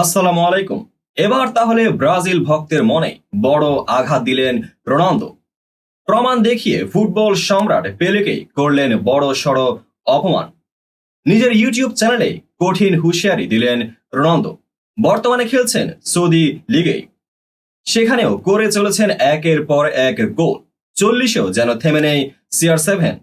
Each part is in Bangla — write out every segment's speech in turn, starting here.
আসসালামু আলাইকুম। এবার তাহলে ব্রাজিল ভক্তের মনে বড় আঘাত দিলেন রোনালদো। প্রমাণ দেখিয়ে ফুটবল সম্রাট পেলেকেই করলেন বড় সড় অপমান। নিজের ইউটিউব চ্যানেলে কঠিন হুঁশিয়ারি দিলেন রোনালদো। বর্তমানে খেলছেন সৌদি লিগেই সেখানেও করে চলেছেন একের পর এক গোল। চল্লিশেও যেন থেমে নেই সিআর সেভেন।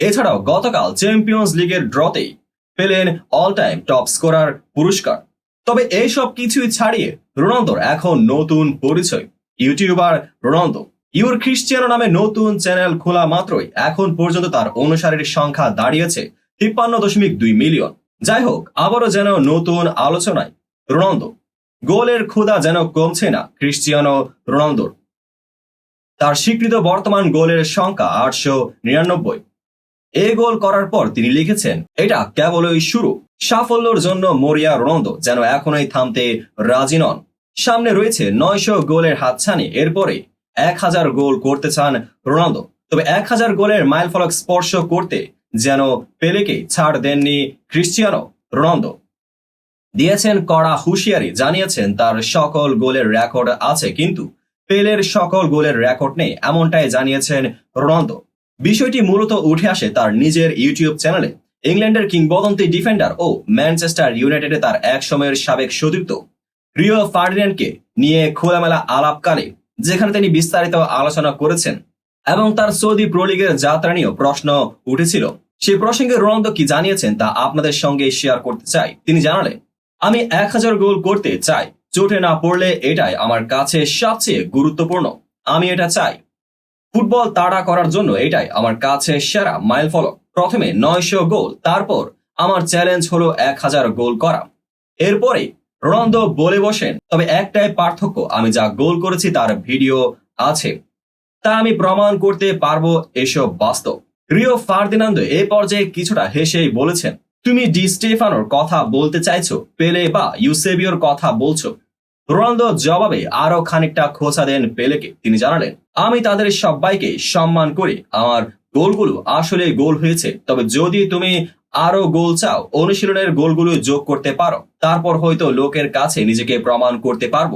এছাড়াও গতকাল চ্যাম্পিয়ন্স লিগের ড্রতেই পেলেন অল টাইম টপ স্কোরার পুরস্কার। তবে এইসব কিছুই ছাড়িয়ে রোনালদোর এখন নতুন পরিচয়। ইউটিউবার রোনালদো, ইউর খ্রিস্টিয়ানো নামে নতুন চ্যানেল খোলা মাত্রই এখন পর্যন্ত তার অনুসারীর সংখ্যা দাঁড়িয়েছে তিপ্পান্ন দশমিক দুই মিলিয়ন। যাই হোক, আবারও যেন নতুন আলোচনায় রোনালদো, গোলের ক্ষুধা যেন কমছে না ক্রিস্টিয়ানো রোনালদোর। তার স্বীকৃত বর্তমান গোলের সংখ্যা আটশো নিরানব্বই। এ গোল করার পর তিনি লিখেছেন, এটা কেবলই শুরু। সাফল্যর জন্য মরিয়া রোনালদো যেন এখনই থামতে রাজি নন। সামনে রয়েছে নয়শো গোলের হাতছানি। এরপরে এক হাজার গোল করতে চান রোনালদো। তবে এক হাজার গোলের মাইল ফলক স্পর্শ করতে যেন পেলেকে ছাড় দেননি ক্রিস্টিয়ানো রোনালদো। দিয়েছেন কড়া হুঁশিয়ারি, জানিয়েছেন তার সকল গোলের রেকর্ড আছে, কিন্তু পেলের সকল গোলের রেকর্ড নেই, এমনটাই জানিয়েছেন রোনালদো। বিষয়টি মূলত উঠে আসে তার নিজের ইউটিউব চ্যানেলে। ইংল্যান্ডের কিংবদন্তি ডিফেন্ডার ও ম্যানচেস্টার ইউনাইটেডে তার এক সময়ের সাবেক সতীর্থ রিও ফার্ডিনেন্ডকে নিয়ে খোলামেলা আলাপকালে, যেখানে তিনি বিস্তারিত আলোচনা করেছেন এবং তার সৌদি প্রো লিগের যাত্রা নিয়েও প্রশ্ন উঠেছিল। সেই প্রসঙ্গে রোনালদো কি জানিয়েছেন তা আপনাদের সঙ্গে শেয়ার করতে চাই। তিনি জানালেন, আমি এক হাজার গোল করতে চাই। চোটে না পড়লে এটাই আমার কাছে সবচেয়ে গুরুত্বপূর্ণ। আমি এটা চাই। ফুটবল তাড়া করার জন্য এটাই আমার কাছে সেরা মাইল ফলক। প্রথমে নয়শো গোল, তারপর আমার চ্যালেঞ্জ হলো এক হাজার গোল করা। এরপরে রোনালদো বলে বসেন, তবে একটাই পার্থক্য, আমি যা গোল করেছি তার ভিডিও আছে। তা আমি প্রমাণ করতে পারব এসব বাস্তব। রিও ফার্দিনান্দো এ পর্যায়ে কিছুটা হেসেই বলেছেন, তুমি ডি স্টেফানোর কথা বলতে চাইছো, পেলে বা ইউসেবিওর কথা বলছো রোনালদো জবাবে আরও খানিকটা খোঁচা দেন পেলেকে। তিনি জানালেন, আমি তাদের সবাইকে সম্মান করি। আমার গোলগুলো আসলে গোল হয়েছে। তবে যদি তুমি আরও গোল চাও, অনুশীলনের গোলগুলো যোগ করতে পারো। তারপর হয়তো লোকের কাছে নিজেকে প্রমাণ করতে পারব।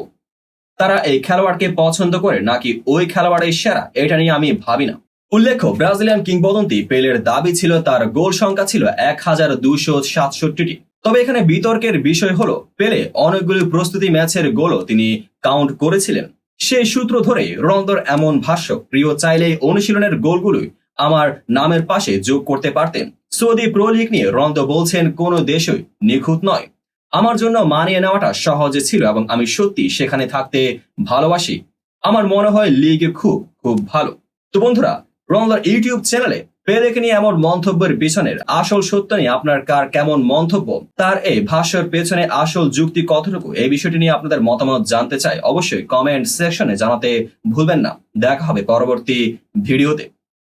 তারা এই খেলোয়াড়কে পছন্দ করে নাকি ওই খেলোয়াড়ের সেরা, এটা নিয়ে আমি ভাবি না। উল্লেখ্য, ব্রাজিলিয়ান কিংবদন্তি পেলের দাবি ছিল তার গোল সংখ্যা ছিল এক হাজার দুশো সাতষট্টিটি। তবে এখানে বিতর্কের বিষয় হলো, পেলে অনেকগুলি প্রস্তুতি ম্যাচের গোলও তিনি কাউন্ট করেছিলেন। সেই সূত্র ধরে রোনালদোর এমন ভাষ্য, প্রিয় চাইলে অনুশীলনের গোলগুলোই আমার নামের পাশে যোগ করতে পারতেন। সৌদি প্রো লিগ নিয়ে রোনালদো বলছেন, কোনো দেশই নিখুঁত নয়। আমার জন্য মানিয়ে নেওয়াটা সহজে ছিল এবং আমি সত্যি সেখানে থাকতে ভালোবাসি। আমার মনে হয় লিগ খুব খুব ভালো। তো বন্ধুরা, রোনালদোর ইউটিউব চ্যানেলে পেলেকে নিয়ে এমন মন্তব্যের পিছনের আসল সত্য নিয়ে আপনার কার কেমন মন্তব্য? তার এই ভাষ্যের পেছনে আসল যুক্তি কতটুকু? এই বিষয়টি নিয়ে আপনাদের মতামত জানতে চাই অবশ্যই কমেন্ট সেকশনে জানাতে ভুলবেন না। দেখা হবে পরবর্তী ভিডিওতে।